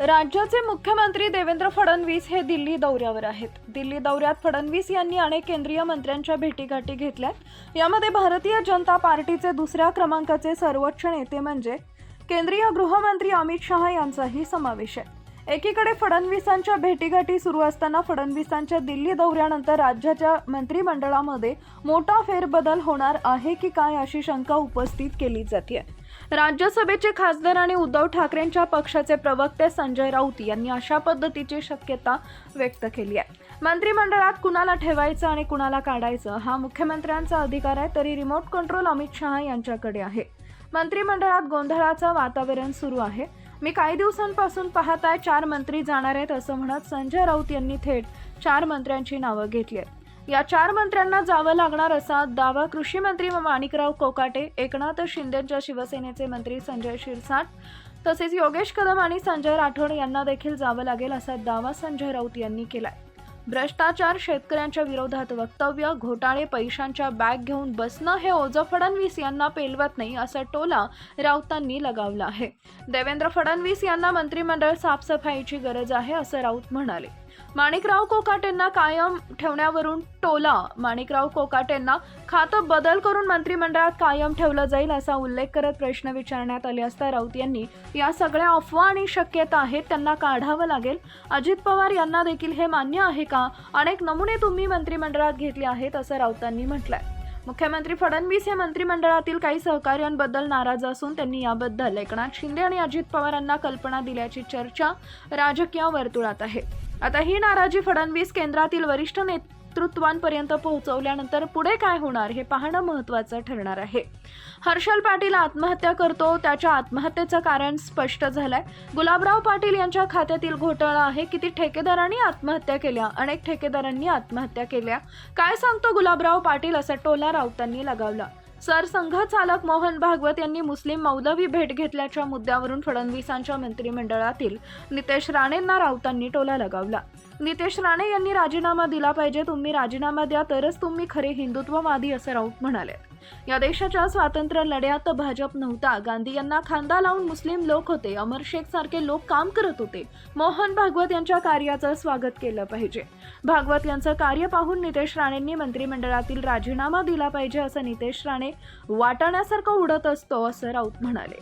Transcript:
राज्याचे मुख्यमंत्री देवेंद्र फडणवीस हे दिल्ली दौऱ्यावर आहेत. दिल्ली दौऱ्यात फडणवीस यांनी अनेक केंद्रीय मंत्र्यांच्या भेटीगाठी घेतल्यात. यामध्ये भारतीय जनता पार्टीचे दुसऱ्या क्रमांकाचे सर्वोच्च नेते म्हणजे केंद्रीय गृहमंत्री अमित शहा यांचाही समावेश आहे. एकीकडे फडणवीसांच्या भेटीगाठी सुरू असताना फडणवीसांच्या दिल्ली दौऱ्यानंतर राज्याच्या मंत्रिमंडळामध्ये मोठा फेरबदल होणार आहे की काय अशी शंका उपस्थित केली जाते राज्यसभेचे खासदार आणि उद्धव ठाकरेंच्या पक्षाचे प्रवक्ते संजय राऊत यांनी अशा पद्धतीची शक्यता व्यक्त केली आहे. मंत्रिमंडळात कुणाला ठेवायचं आणि कुणाला काढायचं हा मुख्यमंत्र्यांचा अधिकार आहे तरी रिमोट कंट्रोल अमित शहा यांच्याकडे आहे. मंत्रिमंडळात गोंधळाचं वातावरण सुरू आहे. मी काही दिवसांपासून पाहत आहे चार मंत्री जाणार आहेत असं म्हणत संजय राऊत यांनी थेट चार मंत्र्यांची नावं घेतली आहेत. या चार मंत्र्यांना जावं लागणार असा दावा कृषी मंत्री माणिकराव कोकाटे एकनाथ शिंदेच्या शिवसेनेचे मंत्री संजय शिरसाट तसेच योगेश कदम आणि संजय राठोड यांना देखील जावं लागेल असा दावा संजय राऊत यांनी केला आहे भ्रष्टाचार शेतकऱ्यांच्या विरोधात वक्तव्य घोटाळे पैशांच्या बॅग घेऊन बसणं हे ओझं फडणवीस यांना पेलवत नाही असा टोला राऊतांनी लगावला आहे. देवेंद्र फडणवीस यांना मंत्रिमंडळ साफसफाईची गरज आहे असं राऊत म्हणाले. माणिकराव कोकाटेंना कायम ठेवण्यावरून टोला. माणिकराव कोकाटेंना खातं बदल करून मंत्रिमंडळात कायम ठेवलं जाईल असा उल्लेख करत प्रश्न विचारण्यात आले असता राऊत यांनी या सगळ्या अफवा आणि शक्यता आहेत त्यांना काढावं लागेल. अजित पवार यांना देखील हे मान्य आहे का? अनेक नमुने तुम्ही मंत्रिमंडळात घेतले आहेत असं राऊतांनी म्हटलंय. मुख्यमंत्री फडणवीस हे मंत्रिमंडळातील काही सहकार्यांबद्दल नाराज असून त्यांनी याबद्दल एकनाथ शिंदे आणि अजित पवारांना कल्पना दिल्याची चर्चा राजकीय वर्तुळात आहे. आता ही नाराजी फडणवीस केंद्रातील वरिष्ठ नेतृत्वांपर्यंत पोहोचवल्यानंतर पुढे काय होणार हे पाहणं महत्त्वाचं ठरणार आहे. हर्षल पाटील आत्महत्या करतो त्याच्या आत्महत्येचं कारण स्पष्ट झालंय. गुलाबराव पाटील यांच्या खात्यातील घोटाळा आहे किती ठेकेदारांनी आत्महत्या केल्या अनेक ठेकेदारांनी आत्महत्या केल्या. काय सांगतो गुलाबराव पाटील असा टोला राऊतांनी लगावला? सरसंघचालक मोहन भागवत यांनी मुस्लिम मौलवी भेट घेतल्याच्या मुद्द्यावरून फडणवीसांच्या मंत्रिमंडळातील नितेश राणेंना राऊतांनी टोला लगावला. नितेश राणे यांनी राजीनामा दिला पाहिजे तुम्ही राजीनामा द्या तरच तुम्ही खरे हिंदुत्ववादी असं राऊत म्हणाले. या देशाच्या स्वातंत्र्य लढ्यात भाजप नव्हता. गांधी यांना खांदा लावून मुस्लिम लोक होते. अमर शेख सारखे लोक काम करत होते. मोहन भागवत यांच्या कार्याचं स्वागत केलं पाहिजे. भागवत यांचं कार्य पाहून नितेश राणेंनी मंत्रिमंडळातील राजीनामा दिला पाहिजे असं नितेश राणे वाटाण्यासारखं उडत असतो असं राऊत म्हणाले.